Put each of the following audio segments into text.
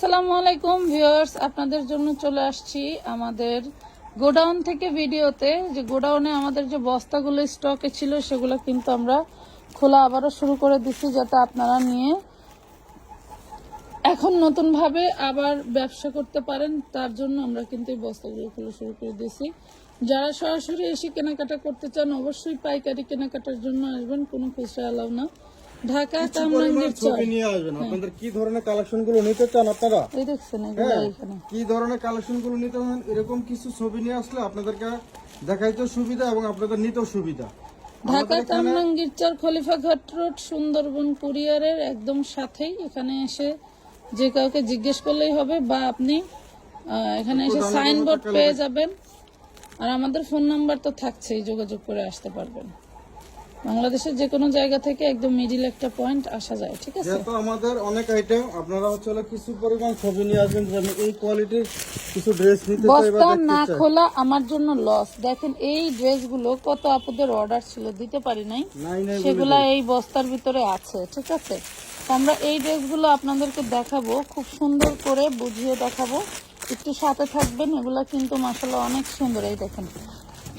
আসসালামু আলাইকুম ভিউয়ার্স, আপনাদের জন্য চলে আসছি আমাদের গোডাউন থেকে ভিডিওতে। যে গোডাউনে আমাদের যে বস্তাগুলো স্টকে ছিল, সেগুলো কিন্তু আমরা খোলা আবারও শুরু করে দিচ্ছি, যাতে আপনারা নিয়ে এখন নতুন ভাবে আবার ব্যবসা করতে পারেন। তার জন্য আমরা কিন্তু এই বস্তাগুলো খোলা শুরু করে দিয়েছি। যারা সরাসরি এসে কেনাকাটা করতে চান, অবশ্যই পাইকারি কেনাকাটার জন্য আসবেন, কোনো খুচরা এলাও না। ঢাকা কামরাঙ্গীর চর নিয়ে আসবেন। আপনাদের কি ধরনের কালেকশনগুলো নিতে চান আপনারা? এই দেখছেন হ্যাঁ এখানে। কি ধরনের কালেকশনগুলো নিতে চান? এরকম কিছু ছবি নিয়ে আসলে আপনাদেরকে দেখাইতেও সুবিধা এবং আপনাদের নিতেও সুবিধা। ঢাকা কামরাঙ্গীর চর খলিফাঘাট রোড সুন্দরবন কুরিয়ারের একদম সাথেই এখানে এসে যে কাউকে জিজ্ঞেস করলেই হবে বা আপনি এখানে এসে সাইনবোর্ড পেয়ে যাবেন। আর আমাদের ফোন নাম্বার তো থাকছেই যোগাযোগ করে আসতে পারবেন। বাংলাদেশের যে কোনো জায়গা থেকে একদম মিডিল একটা পয়েন্ট আসা যায় ঠিক আছে? যেহেতু আমাদের অনেক আইটেম আপনারা হচ্ছে কিছু পরিমাণ ছবি নিয়ে আসবেন যে আমি এই কোয়ালিটির কিছু ড্রেস নিতে চাই বস্তা না খোলা আমার জন্য লস দেখেন এই ড্রেসগুলো কত আপুদের অর্ডার ছিল দিতে পারি নাই? সেগুলা এই বস্তার ভিতরে আছে ঠিক আছে? আমরা এই ড্রেসগুলো আপনাদেরকে দেখাবো খুব সুন্দর করে বুঝিয়ে দেখাবো। একটু সাথে থাকবেন এগুলা কিন্তু মাসাল্লাহ অনেক সুন্দর। এই দেখেন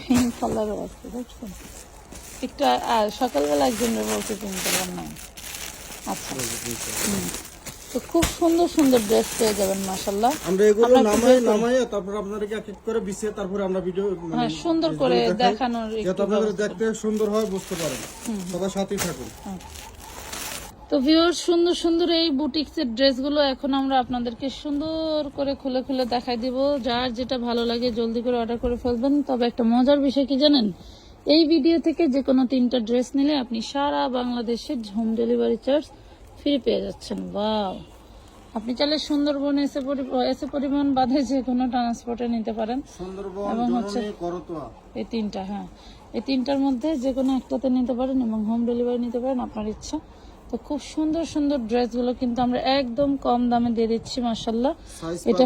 পিঙ্ক কালারও আছে দেখছেন? একটু আ- আ, সকালবেলা একজন বলতে কালার নাই আচ্ছা। তো খুব সুন্দর সুন্দর ড্রেস পেয়ে যাবেন আমরা এগুলো নামাই নামাই তারপর আপনাদেরকে এক এক করে বিছিয়ে তারপরে আমরা ভিডিও হ্যাঁ সুন্দর করে দেখানোর যাতে একটু আপনাদের দেখতে সুন্দর হয় বুঝতে পারেন। সবার সাথেই থাকুন। তো ভিউয়ার সুন্দর সুন্দর এই বুটিক্সের ড্রেসগুলো এখন আমরা আপনাদেরকে সুন্দর করে খুলে খুলে দেখাই দিব। যার যেটা ভালো লাগে জলদি করে অর্ডার করে ফেলবেন। তবে একটা মজার বিষয় কি জানেন? এই ভিডিও থেকে যে কোনো তিনটা ড্রেস নিলে আপনি সারা বাংলাদেশে হোম ডেলিভারি চার্জ ফ্রি পেয়ে যাচ্ছেন। বাও আপনি চাইলে সুন্দরবন এসে এসে পরিবহন বাদে যে কোনো ট্রান্সপোর্টে নিতে পারেন। এবং হচ্ছে এই তিনটা হ্যাঁ। এই তিনটার মধ্যে যে কোনো একটাতে নিতে পারেন এবং হোম ডেলিভারি নিতে পারেন আপনার ইচ্ছা। তো খুব সুন্দর সুন্দর ড্রেসগুলো কিন্তু আমরা একদম কম দামে দিয়ে দিচ্ছি মাসাল্লাহ এটা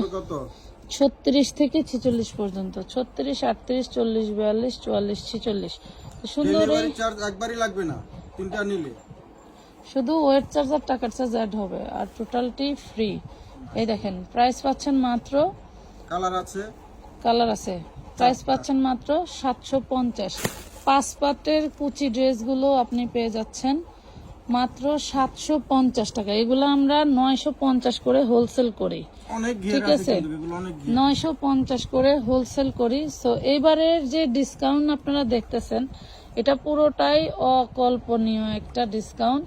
ছত্রিশ থেকে ছেচল্লিশ পর্যন্ত। ছত্রিশ আটত্রিশ চল্লিশ বিয়াল্লিশ চুয়াল্লিশ ছেচল্লিশ। সুন্দর এই চার্জ একবারই লাগবে না তিনটা নিলে। শুধু ওয়েট চার্জ আর টাকার চার্জ অ্যাড হবে আর টোটালটি ফ্রি এই দেখেন প্রাইস পাচ্ছেন মাত্র কালার আছে? কালার আছে। প্রাইস পাচ্ছেন মাত্র সাতশো পঞ্চাশ। পাঁচ পাটের কুচি ড্রেসগুলো আপনি পেয়ে যাচ্ছেন মাত্র সাতশো পঞ্চাশ টাকা। এগুলো আমরা নয়শো পঞ্চাশ করে হোলসেল করি। ঠিক আছে নয়শো পঞ্চাশ করে হোলসেল করি। সো এইবারের যে ডিসকাউন্ট আপনারা দেখতেছেন এটা পুরোটাই অকল্পনীয় একটা ডিসকাউন্ট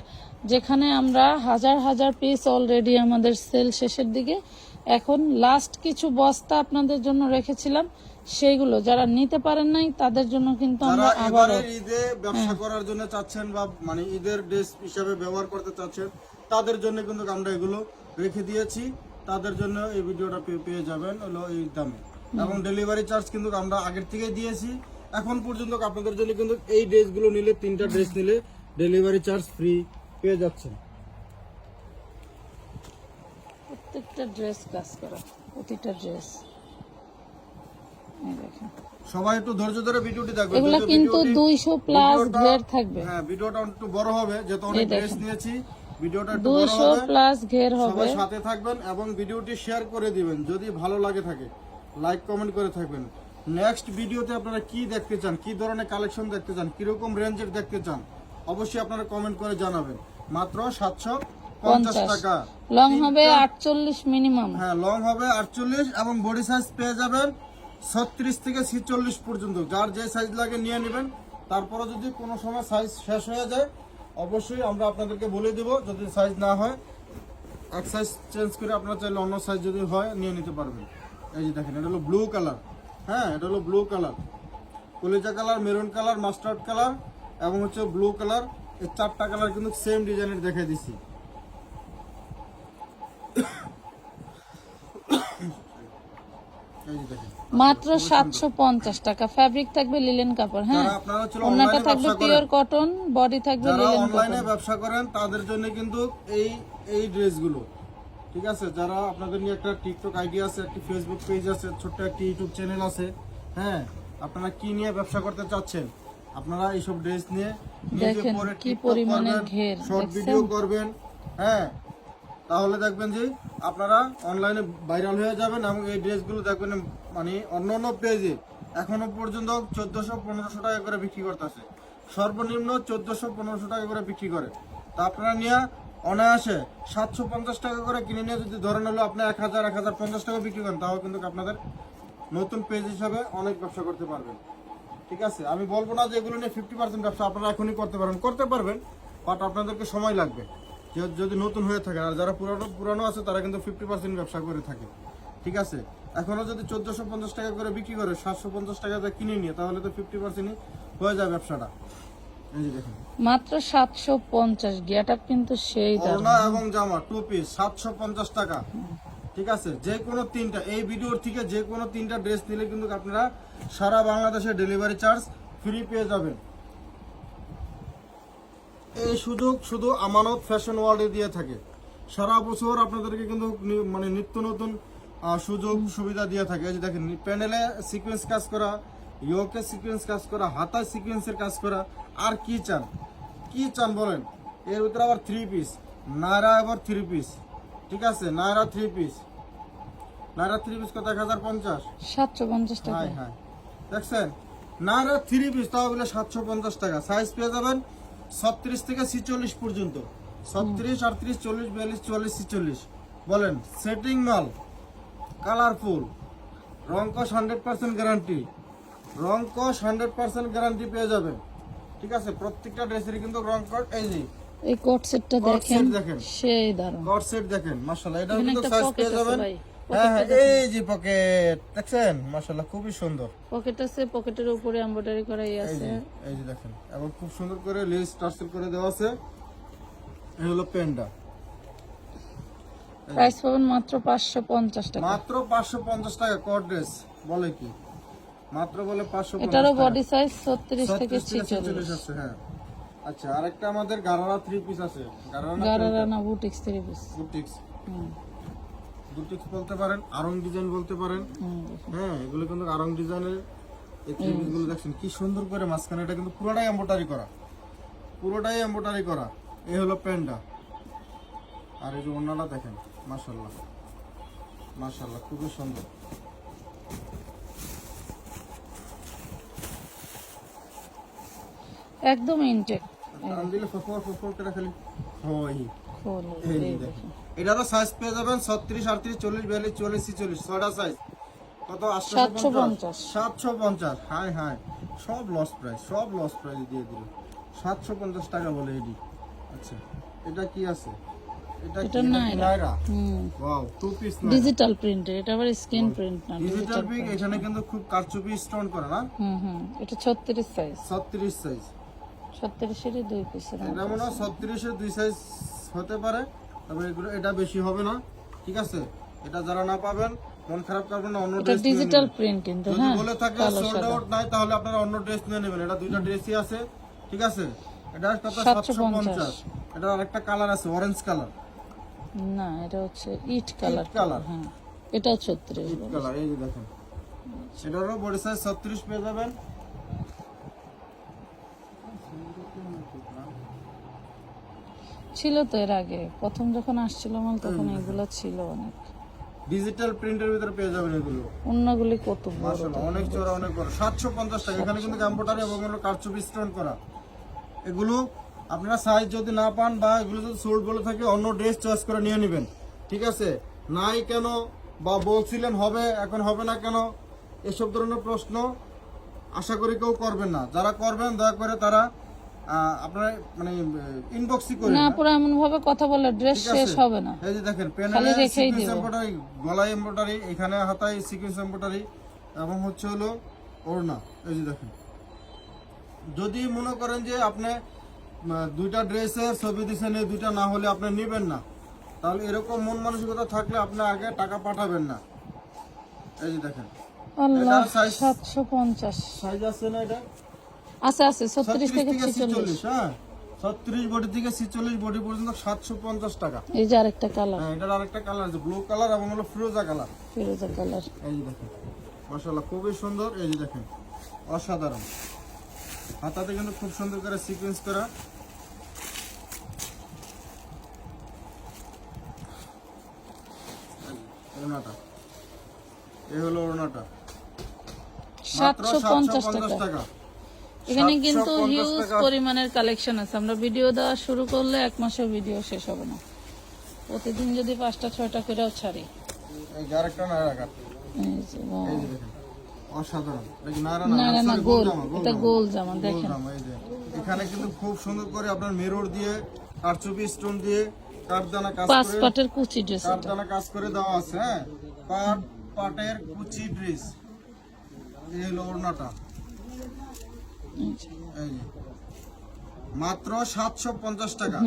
যেখানে আমরা হাজার হাজার পিস অলরেডি আমাদের সেল শেষের দিকে। এখন লাস্ট কিছু বস্তা আপনাদের জন্য রেখেছিলাম সেইগুলো যারা নিতে পারেন নাই তাদের জন্য কিন্তু আমরা এবারে ঈদে ব্যবসা করার জন্য চাচ্ছেন বা মানে ঈদের ড্রেস হিসাবে ব্যবহার করতে চাচ্ছেন তাদের জন্য কিন্তু আমরা এগুলো রেখে দিয়েছি। তাদের জন্য এই ভিডিওটা পেয়ে- যাবেন হলো এই দামে। এবং ডেলিভারি চার্জ কিন্তু আমরা আগের থেকেই দিয়েছি। এখন পর্যন্ত আপনাদের জন্য কিন্তু এই ড্রেসগুলো নিলে তিনটা ড্রেস নিলে ডেলিভারি চার্জ ফ্রি পেয়ে যাচ্ছেন। প্রত্যেকটা ড্রেস কাজ করা প্রতিটা ড্রেস সবাই একটু ধৈর্য ধরে ভিডিওটি দেখবেন। এগুলা কিন্তু ভিডিওটি- দুইশো প্লাস ঘের থাকবে। হ্যাঁ ভিডিওটা একটু বড় হবে যেহেতু অনেক ড্রেস নিয়েছি। ভিডিওটা একটু বড় দুইশো হবে। প্লাস ঘের হবে। সবাই সাথে থাকবেন এবং ভিডিওটি শেয়ার করে দিবেন। যদি ভালো লাগে থাকে লাইক কমেন্ট করে থাকবেন। নেক্সট ভিডিওতে আপনারা কি দেখতে চান কি ধরনের কালেকশন দেখতে চান কীরকম রেঞ্জের দেখতে চান অবশ্যই আপনারা কমেন্ট করে জানাবেন। মাত্র সাতশো পঞ্চাশ টাকা। লং হবে আটচল্লিশ মিনিমাম হ্যাঁ লং হবে আটচল্লিশ এবং বডি সাইজ পেয়ে যাবেন ছত্রিশ থেকে ছিচল্লিশ পর্যন্ত। যার যে সাইজ লাগে নিয়ে নেবেন। তারপরে যদি কোনো সময় সাইজ শেষ হয়ে যায় অবশ্যই আমরা আপনাদেরকে বলে দেব, যদি সাইজ না হয়, এক সাইজ চেঞ্জ করে আপনারা চাইলে অন্য সাইজ যদি হয়, নিয়ে নিতে পারবেন। এই যে দেখেন, এটা হলো ব্লু কালার হ্যাঁ এটা হলো ব্লু কালার কলিজা colour maroon colour mustard colour এবং হচ্ছে ব্লু কালার এই চারটা কালার কিন্তু সেম ডিজাইনের দেখে দিছি এই যে দেখেন মাত্র সাতশো পঞ্চাশ টাকা। ফ্যাব্রিক থাকবে লিলেন কাপড় হ্যাঁ? ওনাটা থাকবে পিওর কটন বডি থাকবে লিলেন অনলাইনে ব্যবসা করেন তাদের জন্য কিন্তু এই এই ড্রেসগুলো। ঠিক আছে? যারা আপনাদের নিয়ে একটা টিকটক আইডি আছে একটি ফেসবুক পেজ আছে ছোট্ট একটি ইউটিউব চ্যানেল আছে হ্যাঁ? আপনারা কি নিয়ে ব্যবসা করতে চাচ্ছেন? আপনারা এইসব ড্রেস নিয়ে দেখেন কি করবেন, ঘের, শর্ট ভিডিও করবেন হ্যাঁ? তাহলে দেখবেন যে আপনারা অনলাইনে ভাইরাল হয়ে যাবেন এবং এই ড্রেসগুলো দেখবেন মানে অন্য অন্য পেজে এখনও পর্যন্ত চোদ্দশো পনেরোশো টাকা করে বিক্রি করতেছে। সর্বনিম্ন চোদ্দশো পনেরোশো টাকা করে বিক্রি করে। তা আপনারা নিয়ে অনায়াসে সাতশো পঞ্চাশ টাকা করে কিনে নিয়ে যদি ধরেন হলো আপনি এক হাজার এক হাজার পঞ্চাশ টাকা বিক্রি করেন, তাও কিন্তু আপনাদের নতুন পেজ হিসাবে অনেক ব্যবসা করতে পারবেন। ঠিক আছে? আমি বলব না যে এগুলো নিয়ে ফিফটি পার্সেন্ট ব্যবসা আপনারা এখনই করতে পারবেন করতে পারবেন বাট আপনাদেরকে সময় লাগবে। যদি নতুন হয়ে থাকে, আর যারা পুরানো পুরানো আছে, তারা কিন্তু ফিফটি পার্সেন্ট ব্যবসা করে থাকে। ঠিক আছে? এখনও যদি চোদ্দশো পঞ্চাশ টাকা করে বিক্রি করে সাতশো পঞ্চাশ টাকা কিনে নিয়ে তাহলে তো ফিফটি পার্সেন্টই হয়ে যায় ব্যবসাটা। মাত্র সাতশো পঞ্চাশ গেট কিন্তু সেই ওড়না এবং জামা টু পিস সাতশো পঞ্চাশ টাকা। ঠিক আছে? যে কোনো তিনটা এই ভিডিওর থেকে যে কোনো তিনটা ড্রেস নিলে কিন্তু আপনারা সারা বাংলাদেশে ডেলিভারি চার্জ ফ্রি পেয়ে যাবেন। এই সুযোগ শুধু আমানত ফ্যাশন ওয়ার্ল্ডে দিয়ে থাকে। সারা বছর আপনাদেরকে কিন্তু মানে নিত্য নতুন সুযোগ সুবিধা দিয়ে থাকে। যে দেখেন প্যানেলে সিকোয়েন্স কাজ করা ইয়োকে সিকোয়েন্স কাজ করা হাতায় সিকোয়েন্সের কাজ করা। আর কি চান? কি চান বলেন? এর ভিতরে আবার থ্রি পিস নায়রা আবার থ্রি পিস ঠিক আছে? Naira three piece Naira three piece কত? এক হাজার পঞ্চাশ? সাতশো পঞ্চাশ টাকা। হ্যাঁ হ্যাঁ। দেখছেন? নায়রা থ্রি পিস তাও বলে সাতশো পঞ্চাশ টাকা। সাইজ পেয়ে যাবেন ছত্রিশ থেকে ছিচল্লিশ পর্যন্ত। ছত্রিশ আটত্রিশ চল্লিশ বিয়াল্লিশ চুয়াল্লিশ ছিচল্লিশ। বলেন সেটিং মাল। কালারফুল। রংকশ হান্ড্রেড পার্সেন্ট গ্যারান্টি রংকশ হান্ড্রেড পার্সেন্ট গ্যারান্টি পেয়ে যাবেন ঠিক আছে? প্রত্যেকটা ড্রেসেরই কিন্তু রংকশ এই যে এই কোট সেটটা দেখেন দেখেন। সেই দারুণ। কট সেট দেখেন মাশাআল্লাহ এটা কিন্তু সাইজ পেয়ে যাবেন। হ্যাঁ হ্যাঁ এই যে পকেট দেখছেন? মাশাআল্লাহ খুবই সুন্দর। পকেট আছে পকেটের উপরে এমব্রয়ডারি এই আছে। এই যে দেখেন এবং খুব সুন্দর করে লেস টার্সেল করে দেওয়া আছে। এই হলো পেনটা প্রাইস পাবেন মাত্র পাঁচশো পঞ্চাশ টাকা। মাত্র পাঁচশো পঞ্চাশ টাকা কট ড্রেস বলে কি? মাত্র বলে পাঁচশো এটারও বডি সাইজ ছত্রিশ থেকে ছিচল্লিশ। ছেচল্লিশ আছে হ্যাঁ। আচ্ছা আরেকটা আমাদের গারারা থ্রি পিস আছে। Gharara গারারানা boutiques three piece boutiques boutiques বলতে পারেন আরং ডিজাইন বলতে পারেন। হ্যাঁ এগুলো কিন্তু আরং ডিজাইনের এই থ্রি গুলো দেখছেন কি সুন্দর করে মাঝখানে এটা কিন্তু পুরোটাই এম্বোটারি করা। পুরোটাই এম্বোটারি করা। এই হলো প্যান্টটা আর এই যে ওনাটা দেখেন। মাশাল্লাহ মাশাল্লাহ খুবই সুন্দর। একদম ইনটেক করে খালি হয় এটারও সাইজ পেয়ে যাবেন ছত্রিশ আটত্রিশ চল্লিশ বিয়াল্লিশ চল্লিশ ছিচল্লিশ ছয়টা সাইজ কত? সাতশো পঞ্চাশ। সাতশো পঞ্চাশ। হাই হাই সব লস প্রাইস সব লস প্রাইস দিয়ে দিল। সাতশো পঞ্চাশ টাকা বলে এডি আচ্ছা এটা কি আছে? এটা হুম। ওয়াও টু পিস ডিজিটাল প্রিন্টের এটা আবার স্ক্রিন প্রিন্ট না ডিজিটাল ডিজিটাল এখানে কিন্তু খুব কারচুপি স্টোন করে না? হুম হুম। এটা ছত্রিশ সাইজ ছত্রিশ সাইজ ছত্রিশেরই দুই পিসের এটা মনে হয় ছত্রিশের দুই সাইজ হতে পারে। তবে এগুলো এটা বেশি হবে না ঠিক আছে? এটা যারা না পাবেন মন খারাপ করবেন না অন্য ড্রেস ডিজিটাল প্রিন্ট কিন্তু হ্যাঁ বলে থাকে সোল্ড আউট নাই তাহলে আপনারা অন্য ড্রেস নিয়ে নেবেন। এটা দুইটা ড্রেসই আছে ঠিক আছে? এটা কত 750 সাতশো পঞ্চাশ। এটা আরেকটা কালার আছে অরেঞ্জ কালার না এটা হচ্ছে ইট কালার colour। হ্যাঁ। এটাও ছত্রিশ কালার এই যে দেখেন। সেটারও বডি সাইজ ছত্রিশ পেয়ে যাবেন। ছিল তো এর আগে। প্রথম যখন আসছিল মাল তখন এগুলো ছিল অনেক। ডিজিটাল প্রিন্টের ভিতরে পেয়ে যাবেন এগুলো। অন্যগুলি কত বড় অনেক চড়া অনেক বড়। সাতশো পঞ্চাশ টাকা। এখানে কিন্তু কম্পিউটার এবং হলো কারচুপি স্টোন করা। এগুলো আপনারা সাইজ যদি না পান বা এগুলো যদি সোল্ড বলে থাকে অন্য ড্রেস চয়েস করে নিয়ে নেবেন। ঠিক আছে? নাই কেন বা বলছিলেন হবে এখন হবে না কেন? এসব ধরনের প্রশ্ন আশা করি কেউ করবেন না। যারা করবেন দয়া করে তারা আপনারা মানে ইনবক্সই করে না পুরো এমন ভাবে কথা বলে ড্রেস শেষ হবে না। এই যে দেখেন খালি প্যানেলে সিকোয়েন্স। এমব্রয়ডারি গলায় এমব্রয়ডারি এখানে হাতায় সিকোয়েন্স এমব্রয়ডারি এবং হচ্ছে হলো ওড়না। এই যে দেখেন। যদি মনে করেন যে আপনি দুইটা ড্রেসের ছবি দিচ্ছেন এই দুইটা না হলে আপনি নেবেন না। তাহলে এরকম মন মানসিকতা থাকলে আপনি আগে টাকা পাঠাবেন না। এই যে দেখেন। সাতশো পঞ্চাশ। সাইজ আছে না এটা? আছে আছে ছত্রিশ ছত্রিশ থেকে থেকে ছিচল্লিশ। ছিচল্লিশ হ্যাঁ? ছত্রিশ বডি থেকে ছিচল্লিশ বডি পর্যন্ত সাতশো পঞ্চাশ টাকা। এই যে আরেকটা কালার হ্যাঁ এটার আরেকটা কালার আছে ব্লু কালার এবং হলো ফিরোজা কালার ফিরোজা কালার এই যে দেখেন। মাশাআল্লাহ খুবই সুন্দর। এই যে দেখেন অসাধারণ। হাতাতে কিন্তু খুব সুন্দর করে সিকোয়েন্স করা। ওড়নাটা। এই হলো ওড়নাটা। সাতশো পঞ্চাশ টাকা। টাকা। এখানে কিন্তু হিউজ পরিমাণের কালেকশন আছে। আমরা ভিডিও দেওয়া শুরু করলে এক ভিডিও শেষ হবে না। প্রতিদিন যদি পাঁচটা ছয়টা করেও ছাড়ি। এই যে অসাধারণ। না না না গোল এটা গোল জামা দেখেন। জামা, এই যে। এখানে কিন্তু খুব সুন্দর করে আপনার মেরর দিয়ে কারচুপি স্টোন দিয়ে কাঠদানা কাজ পাঁচ করে পাটের কুচি ড্রেস কাঠদানা কাজ করে দেওয়া আছে হ্যাঁ? পাট পাটের কুচি ড্রেস এই ওড়নাটা। এই যে। এই মাত্র সাতশো পঞ্চাশ টাকা।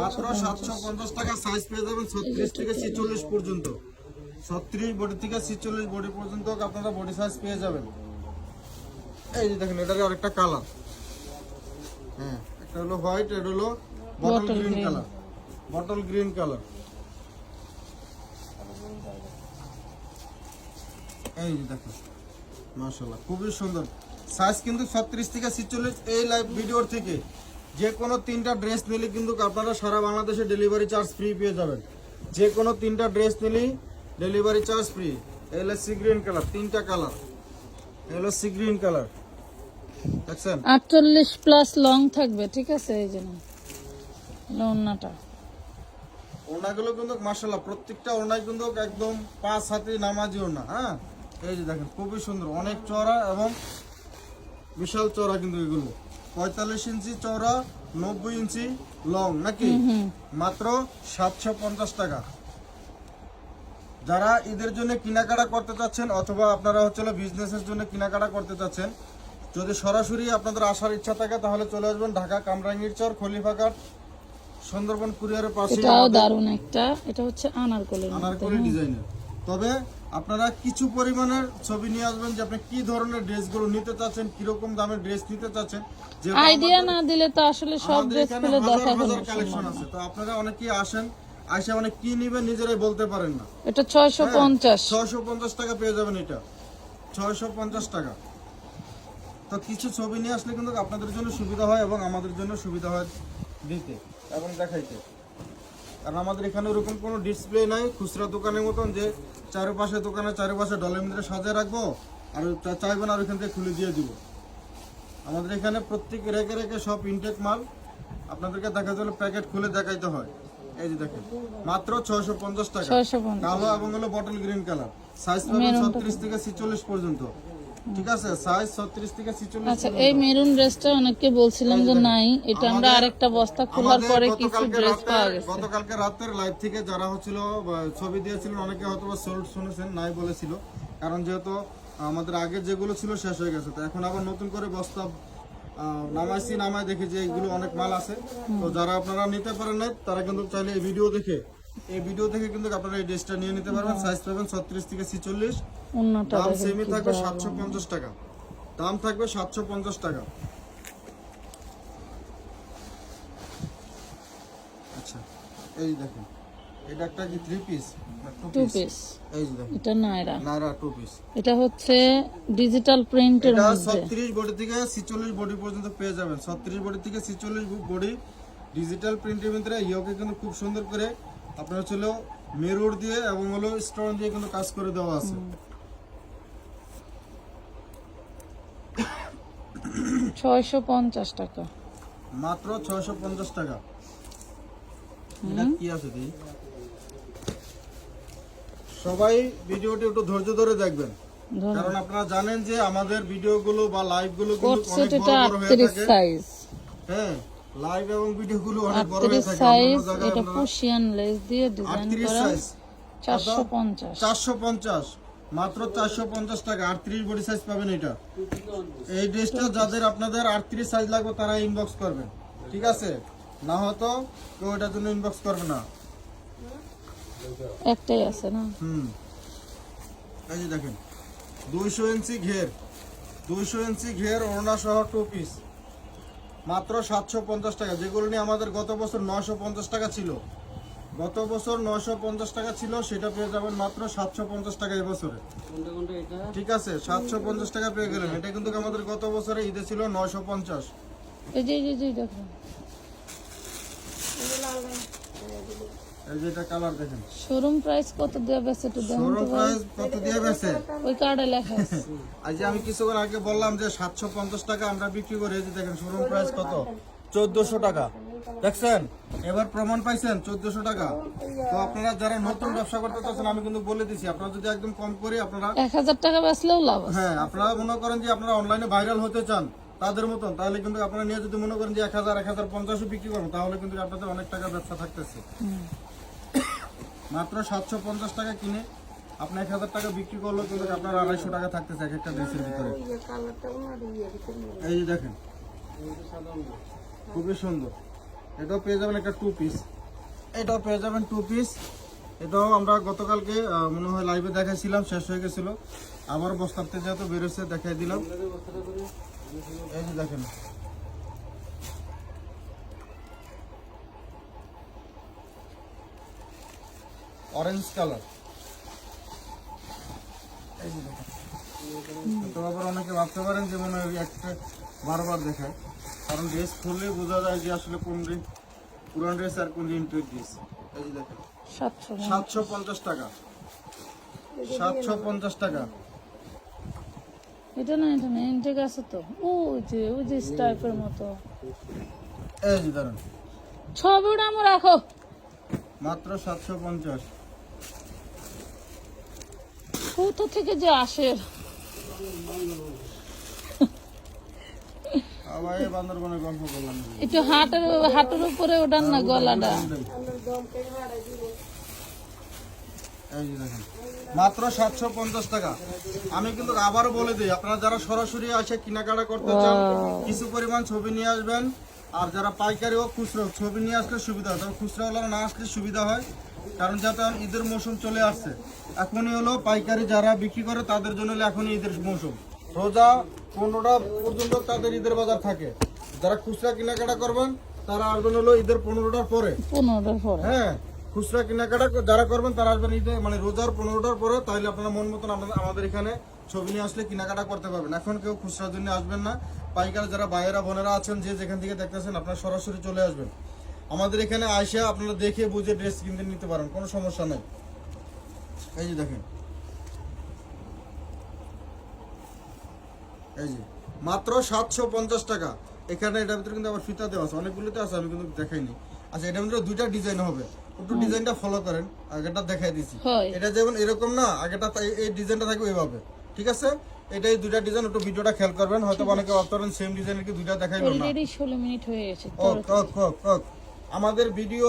মাত্র সাতশো পঞ্চাশ টাকা সাইজ পেয়ে যাবেন ছত্রিশ থেকে ছিচল্লিশ পর্যন্ত। ছত্রিশ বডি থেকে ছিচল্লিশ বডি পর্যন্ত আপনারা বডি সাইজ পেয়ে যাবেন। এই যে দেখেন এটার আরেকটা কালার হ্যাঁ একটা হলো হোয়াইট এটা হলো bottle green colour bottle green colour এই যে দেখেন মাশাল্লাহ খুবই সুন্দর। সাইজ কিন্তু ছত্রিশ থেকে ছিচল্লিশ এই লাইভ ভিডিওর থেকে। যে কোনো তিনটা ড্রেস নিলে কিন্তু আপনারা সারা বাংলাদেশে ডেলিভারি চার্জ ফ্রি পেয়ে যাবেন। যে কোনো তিনটা ড্রেস নিলেই ডেলিভারি চার্জ ফ্রি এলো সি গ্রিন কালার তিনটা কালার এলো সি গ্রিন কালার দেখছেন আটচল্লিশ প্লাস লং থাকবে ঠিক আছে এই জন্য লন্নাটা ওনাগুলো কিন্তু মার্শাল্লাহ প্রত্যেকটা ওনাই কিন্তু একদম পাঁচ হাতে নামাজি ওনা হ্যাঁ? এই যে দেখেন খুবই সুন্দর অনেক চওড়া এবং বিশাল চওড়া কিন্তু এগুলো। পঁয়তাল্লিশ ইঞ্চি চওড়া নব্বই ইঞ্চি লং নাকি? মাত্র সাতশো পঞ্চাশ টাকা। যারা ঈদের জন্য কেনাকাটা করতে চাচ্ছেন অথবা আপনারা হচ্ছে বিজনেসের জন্য কেনাকাটা করতে চাচ্ছেন যদি সরাসরি আপনাদের আসার ইচ্ছা থাকে তাহলে চলে আসবেন ঢাকা কামরাঙ্গীর চর খলিফাঘাট সুন্দরবন কুরিয়ারের পাশে এটাও দারুণ একটা এটা হচ্ছে আনারকলির মধ্যে আনারকলি ডিজাইনের তবে আপনারা কিছু পরিমাণের ছবি নিয়ে আসবেন যে আপনি কি ধরনের ড্রেসগুলো নিতে চাচ্ছেন কীরকম দামের ড্রেস নিতে চাচ্ছেন যে আইডিয়া না দিলে তো আসলে সব ড্রেস খুলে হাজার কালেকশন আছে। তো আপনারা অনেকেই আসেন আইসা মানে কি নিবেন নিজেরাই বলতে পারেন না। এটা ছয়শো পঞ্চাশ। ছয়শো পঞ্চাশ টাকা পেয়ে যাবেন এটা। ছয়শো পঞ্চাশ টাকা। তো কিছু ছবি নিয়ে আসলে কিন্তু আপনাদের জন্য সুবিধা হয় এবং আমাদের জন্য সুবিধা হয় দিতে। এবং দেখাইতে। কারণ আমাদের এখানে ওরকম কোনো ডিসপ্লে নাই খুচরা দোকানের মতন যে চারপাশে দোকানে চারপাশে ডলের মধ্যে সাজিয়ে রাখব আর চাইবেন আর ওইখান থেকে খুলে দিয়ে দিব। আমাদের এখানে প্রত্যেক রেখে রেখে সব ইনটেক মাল আপনাদেরকে দেখাতে হলে প্যাকেট খুলে দেখাইতে হয়। এই যে দেখেন মাত্র ছয়শো পঞ্চাশ টাকা। ছয়শো পঞ্চাশ। কালো এবং হলো বটল গ্রিন কালার সাইজ পাবেন ছত্রিশ থেকে ছিচল্লিশ পর্যন্ত। ঠিক আছে? সাইজ ছত্রিশ থেকে ছিচল্লিশ আচ্ছা এই মেরুন ড্রেসটা অনেককে বলছিলাম যে নাই এটা আমরা আরেকটা বস্তা খোলার পরে কিছু ড্রেস পাওয়া গেছে। গতকালকে রাতের লাইভ থেকে যারা হচ্ছিল ছবি দিয়েছিলেন অনেকে হয়তো সোল্ড শুনেছেন নাই বলেছিল। কারণ যেহেতু আমাদের আগে যেগুলো ছিল শেষ হয়ে গেছে তো এখন আবার নতুন করে বস্তা নামাইছি নামাই দেখি যে এগুলো অনেক মাল আছে। তো যারা আপনারা নিতে পারেন না তারা কিন্তু চাইলে এই ভিডিও দেখে এই ভিডিও দেখে কিন্তু আপনারা এই ড্রেসটা নিয়ে নিতে পারবেন। সাইজ পাবেন ছত্রিশ থেকে ছিচল্লিশ। দাম কি থাকবে সাতশো পঞ্চাশ টাকা। দাম থাকবে সাতশো পঞ্চাশ টাকা। আচ্ছা এই দেখেন। এটা একটা কি three piece two two piece piece এই যে এটা নাইরা নারা টু পিস এটা হচ্ছে ডিজিটাল প্রিন্টের এটা মধ্যে। ছত্রিশ বডি থেকে ছিচল্লিশ বডি পর্যন্ত পেয়ে যাবেন। ছত্রিশ বডি থেকে ছিচল্লিশ বডি ডিজিটাল প্রিন্টের ভিতরে ইয়োকে কিন্তু খুব সুন্দর করে আপনার ছিল মেরুর দিয়ে এবং হলো স্টোন দিয়ে কিন্তু কাজ করে দেওয়া আছে। ছয়শো পঞ্চাশ টাকা। মাত্র ছয়শো পঞ্চাশ টাকা। কি আছে দি সবাই ভিডিওটি একটু ধৈর্য ধরে দেখবেন। কারণ আপনারা জানেন যে আমাদের ভিডিওগুলো বা লাইভগুলো কিন্তু অনেক বড় বড় হয়ে থাকে। হ্যাঁ লাইভ এবং ভিডিওগুলো অনেক বড় হয়ে থাকে সাইজ এটা পুশিয়ান লেস দিয়ে ডিজাইন করা সাইজ চারশো পঞ্চাশ। চারশো পঞ্চাশ মাত্র চারশো পঞ্চাশ টাকা আটত্রিশ বডি সাইজ পাবেন এটা। এই ড্রেসটা যাদের আপনাদের আটত্রিশ সাইজ লাগবে তারা ইনবক্স করবেন। ঠিক আছে? না হয়তো কেউ এটার জন্য ইনবক্স করবে না। একটাই আছে না? হুম। এই যে দেখেন দুইশো ইঞ্চি ঘের দুইশো ইঞ্চি ঘের ওড়না সহ টু পিস মাত্র সাতশো পঞ্চাশ টাকা। যেগুলো নিয়ে আমাদের গত বছর নয়শো পঞ্চাশ টাকা ছিল। গত বছর নয়শো পঞ্চাশ টাকা ছিল সেটা পেয়ে যাবেন মাত্র সাতশো পঞ্চাশ টাকা এবছরে ঠিক আছে সাতশো পঞ্চাশ টাকা পেয়ে গেলেন। এটা কিন্তু আমাদের গত বছরে ঈদে ছিল নয়শো পঞ্চাশ। এই যে এই যে, এই যে দেখো এই যে এটা কালার দেখেন। শোরুম প্রাইস কত দেওয়া বেছে একটু দেন শোরুম প্রাইস কত দিয়ে বেছে ওই কার্ডে লেখা আছে। আজ আমি কিছুক্ষণ আগে বললাম যে সাতশো পঞ্চাশ টাকা আমরা বিক্রি করি এই যে দেখেন শোরুম প্রাইস কত? চোদ্দশো টাকা। দেখছেন? এবার প্রমাণ পাইছেন চোদ্দশো টাকা। তো আপনারা যারা নতুন ব্যবসা করতে চাচ্ছেন আমি কিন্তু বলে দিছি আপনারা যদি একদম কম করে আপনারা এক হাজার টাকা বেচলেও লাভ আছে। হ্যাঁ আপনারা মনে করেন যে আপনারা অনলাইনে ভাইরাল হতে চান তাদের মতন তাহলে কিন্তু আপনারা নিয়ে যদি মনে করেন যে এক হাজার এক হাজার পঞ্চাশও বিক্রি করবেন তাহলে কিন্তু আপনাদের অনেক টাকা ব্যবসা থাকতেছে। মাত্র সাতশো পঞ্চাশ টাকা কিনে আপনি এক হাজার টাকা বিক্রি করল কিন্তু আপনার আড়াইশো টাকা থাকতেছে এক একটা ড্রেসের ভিতরে। এই যে দেখেন খুবই সুন্দর। এটাও পেয়ে যাবেন একটা টু পিস এটাও পেয়ে যাবেন টু পিস এটাও আমরা গতকালকে মনে হয় লাইভে দেখাইছিলাম শেষ হয়ে গেছিল। আবার বস্তাতে যেহেতু বেরোচ্ছে দেখাই দিলাম। এই যে দেখেন অরেঞ্জ কালার এই যে দেখেন তো আবার অনেকে ভাবতে পারেন যে মনে হয় একটা বারবার দেখায়। কারণ ড্রেস খুললে বোঝা যায় যে আসলে কোন ড্রেস পুরান ড্রেস আর কোন ইন্টের ড্রেস এই যে দেখেন সাতশো পঞ্চাশ। টাকা। সাতশো পঞ্চাশ টাকা। এটা না এটা না ইনটেক আছে তো। ওই যে ওই যে টাইপের মতো। এই যে ধরেন ছবিটা আমার রাখো। মাত্র সাতশো পঞ্চাশ। কোথা থেকে যে আসে। একটু হাটের হাটের উপরে ওঠান না গলাটা। মাত্র সাতশো পঞ্চাশ টাকা। আমি কিন্তু আবারও বলে দিই আপনারা যারা সরাসরি এসে কেনাকাটা করতে চান কিছু পরিমাণ ছবি নিয়ে আসবেন। আর যারা পাইকারি ও খুচরো ছবি নিয়ে আসলে সুবিধা হয়। তবে খুচরা না আসলে সুবিধা হয়। কারণ যাতে ঈদের মৌসুম চলে আসছে। এখনই হলো পাইকারি যারা বিক্রি করে তাদের জন্য এখনই ঈদের মৌসুম। রোজা পনেরোটা পর্যন্ত তাদের ঈদের বাজার থাকে। যারা খুচরা কেনাকাটা করবেন তারা আসবেন হলো ঈদের পনেরোটার পরে। পনেরোটার পরে। হ্যাঁ খুচরা কেনাকাটা যারা করবেন তারা আসবেন ঈদে মানে রোজার পনেরোটার পরে। তাহলে আপনারা মন মতন আমাদের এখানে ছবি নিয়ে আসলে কেনাকাটা করতে পারবেন। এখন কেউ খুচরার জন্য আসবেন না। পাইকার যারা ভাইয়েরা বোনেরা আছেন যে যেখান থেকে দেখতেছেন আপনারা সরাসরি চলে আসবেন। আমাদের এখানে আইসা আপনারা দেখে বুঝে ড্রেস কিনতে নিতে পারেন কোনো সমস্যা নেই। এই যে দেখেন। এই যে মাত্র সাতশো পঞ্চাশ টাকা। এখানে এটার ভিতরে কিন্তু আবার ফিতা দেওয়া আছে অনেকগুলোতে আছে আমি কিন্তু দেখাইনি। আচ্ছা এটার ভিতরে দুইটা ডিজাইন হবে। একটু ডিজাইনটা ফলো করেন আগেটা দেখাই দিছি এটা যেমন এরকম না আগেটা এই ডিজাইনটা থাকবে এইভাবে ঠিক আছে? এটাই দুইটা ডিজাইন একটু ভিডিওটা খেয়াল করবেন হয়তো অনেকে ভাবতে পারেন সেম ডিজাইনের কি দুইটা দেখাইলো না। অলরেডি ষোলো মিনিট হয়ে গেছে। ওক ওক ওক আমাদের ভিডিও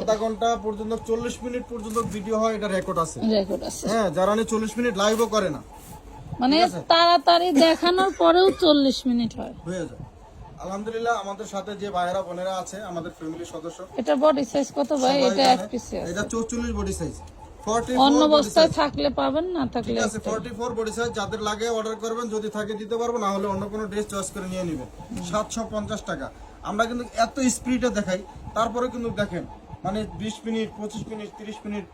আধা ঘণ্টা পর্যন্ত চল্লিশ মিনিট পর্যন্ত ভিডিও হয় এটা রেকর্ড আছে। রেকর্ড আছে। হ্যাঁ যারা চল্লিশ মিনিট লাইভও করে না। মানে তাড়াতাড়ি দেখানোর পরেও চল্লিশ মিনিট হয়। হয়ে যায়। আলহামদুলিল্লাহ আমাদের সাথে যে ভাইয়েরা বোনেরা আছে আমাদের ফ্যামিলির সদস্য। এটা বডি সাইজ কত ভাই? এটা এক জানে। পিসে আছে এটা চৌচল্লিশ বডি সাইজ অন্য বস্তায় থাকলে পাবেন না থাকলে ঠিক আছে ফর্টি ফোর বডি সাইজ যাদের লাগে অর্ডার করবেন যদি থাকে দিতে পারব না হলে অন্য কোনো ড্রেস চয়েস করে নিয়ে নেবেন। সাতশো পঞ্চাশ টাকা। আমরা কিন্তু এত স্পিডে দেখাই তারপরে কিন্তু দেখেন মানে বিশ মিনিট পঁচিশ মিনিট তিরিশ মিনিট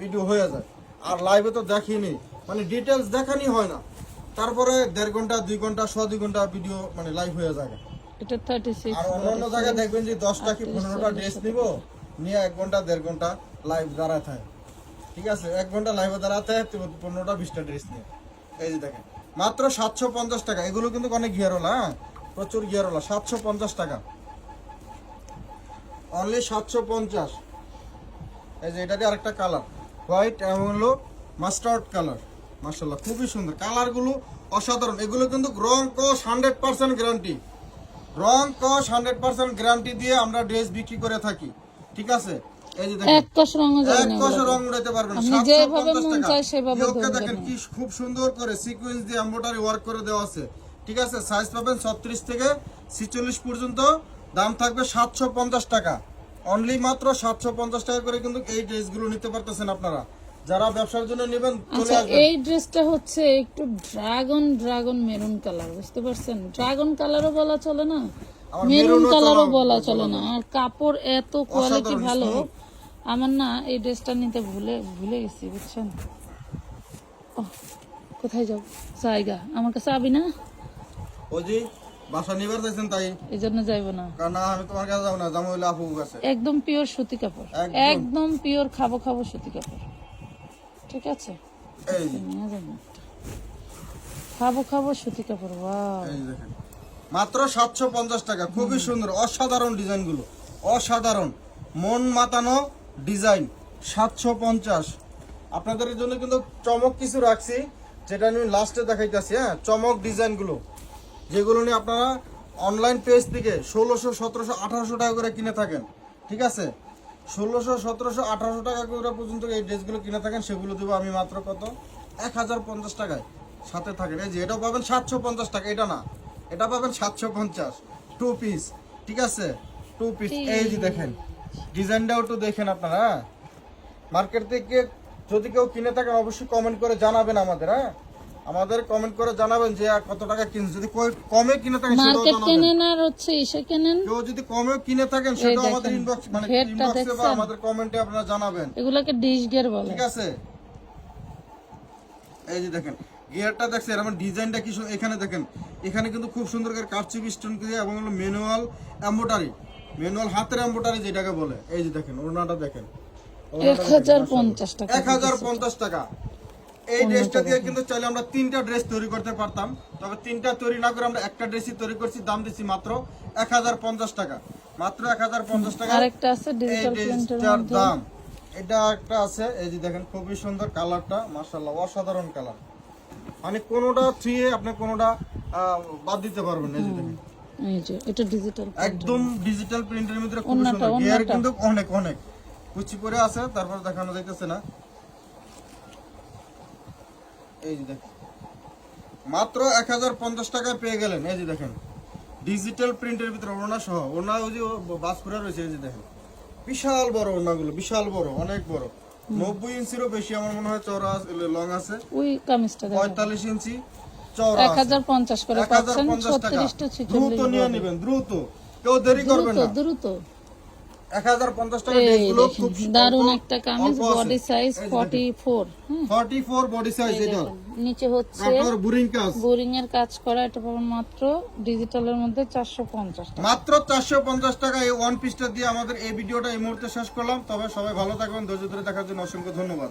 ভিডিও হয়ে যায়। আর লাইভে তো দেখিনি মানে ডিটেলস দেখানি হয় না। তারপরে দেড় ঘণ্টা দুই ঘণ্টা ছ দুই ঘণ্টা ভিডিও মানে লাইভ হয়ে যায়। এটা থার্টি সিক্স আর অন্যান্য জায়গায় দেখবেন যে দশটা কি পনেরোটা ড্রেস নিব নিয়ে এক ঘণ্টা দেড় ঘণ্টা লাইভ দাঁড়ায় থাকে। ঠিক আছে? এক ঘণ্টা লাইভে দাঁড়াতে হয় পনেরোটা বিশটা ড্রেস নিয়ে। এই যে দেখেন মাত্র সাতশো পঞ্চাশ টাকা। এগুলো কিন্তু অনেক গিয়ারওয়ালা হ্যাঁ? প্রচুর গিয়ারওয়ালা সাতশো পঞ্চাশ টাকা। অনলি সাতশো পঞ্চাশ। এই যে এটাতে আরেকটা কালার হোয়াইট এবং হলো মাস্টার্ড কালার মার্শাল্লাহ খুবই সুন্দর। কালারগুলো অসাধারণ। এগুলো কিন্তু রং কস হান্ড্রেড পার্সেন্ট গ্যারান্টি রং কস হান্ড্রেড পার্সেন্ট গ্যারান্টি দিয়ে আমরা ড্রেস বিক্রি করে থাকি। ঠিক আছে? এই যে দেখেন এক কষ রঙ যাবে এক না রং উড়াইতে পারবেন। আপনি যেভাবে মন চায় সেভাবে দেখেন কি খুব সুন্দর করে সিকোয়েন্স দিয়ে এমব্রয়ডারি ওয়ার্ক করে দেওয়া আছে। ঠিক আছে? সাইজ পাবেন 36 থেকে 46 পর্যন্ত। দাম থাকবে 750 টাকা। অনলি মাত্র 750 টাকা করে কিন্তু এই ড্রেসগুলো নিতে পারতেছেন আপনারা। যারা ব্যবসার জন্য নেবেন আচ্ছা এই ড্রেসটা হচ্ছে একটু ড্রাগন ড্রাগন মেরুন কালার বুঝতে পারছেন? ড্রাগন কালারও বলা চলে না? মেরুন কালারও বলা চলে না। আর কাপড় এত কোয়ালিটি ভালো। আমার না এই ড্রেসটা নিতে ভুলে ভুলে গেছি বুঝছেন? কোথায় যাব? জায়গা। আমার কাছে আবি না? ওজি বাসা নিবার চাইছেন তাই? এই জন্য যাইবো না। কারণ আমি তোমার কাছে যাব না যাব হইলে আপু কাছে। একদম পিওর সুতি কাপড়। একদম। পিওর খাব খাব সুতি কাপড়। ঠিক আছে? এই নিয়ে যাব খাব খাব সুতি কাপড় ওয়াও এই দেখেন মাত্র সাতশো পঞ্চাশ টাকা খুবই সুন্দর অসাধারণ ডিজাইনগুলো অসাধারণ। মন মাতানো ডিজাইন সাতশো পঞ্চাশ। আপনাদের জন্য কিন্তু চমক কিছু রাখছি যেটা আমি লাস্টে দেখাইতেছি হ্যাঁ চমক ডিজাইনগুলো যেগুলো নিয়ে আপনারা অনলাইন পেজ থেকে ষোলোশো সতেরোশো আঠারোশো টাকা করে কিনে থাকেন। ঠিক আছে? ষোলোশো সতেরোশো আঠারোশো টাকা করে পর্যন্ত এই ড্রেসগুলো কিনে থাকেন সেগুলো দেবো আমি মাত্র কত? এক হাজার পঞ্চাশ টাকায়। সাথে থাকেন। এই যে এটাও পাবেন সাতশো পঞ্চাশ টাকা এটা না। এটা পাবেন সাতশো পঞ্চাশ। টু পিস ঠিক আছে? টু পিস এই যে দেখেন ডিজাইনটাও একটু দেখেন আপনারা হ্যাঁ? মার্কেট থেকে যদি কেউ কিনে থাকেন অবশ্যই কমেন্ট করে জানাবেন আমাদের হ্যাঁ? আমাদের কমেন্ট করে জানাবেন যে কত টাকা কিনছে? যদি কই- কমে কিনে থাকেন মার্কেট কেনেন আর হচ্ছে ইসে কেনেন? কেউ যদি কমে কিনে থাকেন দেখেন, আমাদের ইনবক্স মানে ইনবক্সে বা আমাদের কমেন্টে আপনারা জানাবেন। এগুলোকে ডিশ গিয়ার বলে। ঠিক আছে? এই যে দেখেন গিয়ারটা দেখছেন আমার ডিজাইনটা কি এখানে দেখেন এখানে কিন্তু খুব সুন্দর করে কারচুপি স্টোন দিয়ে এবং হলো ম্যানুয়াল এম্বোটারি ম্যানুয়াল হাতের এম্বোটারি যেটাকে বলে। এই যে দেখেন ওড়নাটা দেখেন। এক হাজার পঞ্চাশ টাকা এক হাজার পঞ্চাশ টাকা। এই ড্রেসটা দিয়ে কিন্তু চাইলে আমরা তিনটা ড্রেস তৈরি করতে পারতাম। তবে তিনটা তৈরি না করে আমরা একটা ড্রেসই তৈরি করছি দাম দিচ্ছি মাত্র এক হাজার পঞ্চাশ টাকা। মাত্র এক হাজার পঞ্চাশ টাকা। আরেকটা আছে ডিজিটাল প্রিন্টের দাম। এটা একটা আছে এই যে দেখেন খুবই সুন্দর কালারটা মাশাআল্লাহ অসাধারণ কালার। মানে কোনোটা থ্রিয়ে আপনি কোনোটা বাদ দিতে পারবেন এই যে দেখেন। এই যে এটা ডিজিটাল একদম ডিজিটাল প্রিন্টের মধ্যে খুব সুন্দর। গিয়ার কিন্তু অনেক অনেক। কুচি পরে আছে তারপর দেখানো যাইতেছে না। এই যে দেখেন। মাত্র এক হাজার পঞ্চাশ টাকায় পেয়ে গেলেন এই যে দেখেন। ডিজিটাল প্রিন্টের ভিতরে ওড়না সহ ওড়না ওই যে বাস করে রয়েছে এই যে দেখেন। বিশাল বড় ওড়নাগুলো বিশাল বড় অনেক বড়। নব্বই ইঞ্চিরও বেশি আমার মনে হয় চওড়া লং আছে। ওই কামিজটা পঁয়তাল্লিশ ইঞ্চি চওড়া এক হাজার পঞ্চাশ করে পাচ্ছেন পঞ্চাশ টাকা। ছত্রিশটা দ্রুত নিয়ে নেবেন দ্রুত। কেউ দেরি করবেন না। দ্রুত। দারুণ একটা কামিজ বডি সাইজ এই যে ফর্টি ফোর দেখেন, 44 বডি সাইজ এটা। নিচে হচ্ছে আপনার বোরিং কাজ। বোরিং এর কাজ করা এটা মাত্র ডিজিটালের মধ্যে চারশো পঞ্চাশ মাত্র চারশো পঞ্চাশ টাকা এই ওয়ান পিসটা দিয়ে আমাদের এই ভিডিওটা এই মুহূর্তে শেষ করলাম। তবে সবাই ভালো থাকবেন ধৈর্য ধরে দেখার জন্য অসংখ্য ধন্যবাদ।